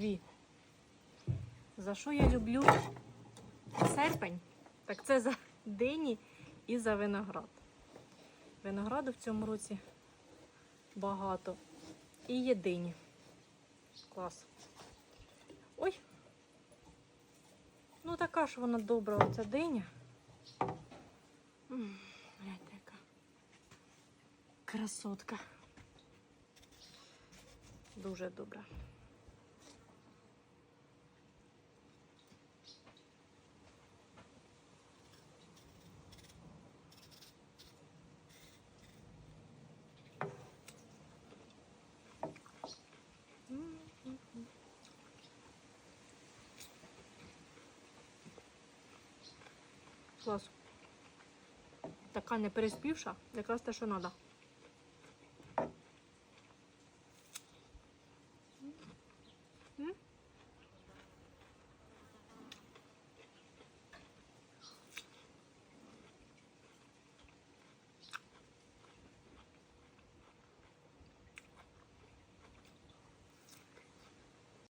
дві. За що я люблю серпень? Так це за дині і за виноград. Винограду в цьому році багато. І є дині. Клас. Ой. Ну така ж вона добра, оця диня. Гляньте, яка красотка. Дуже добра. Клас. Така не переспівша, якраз те, що треба.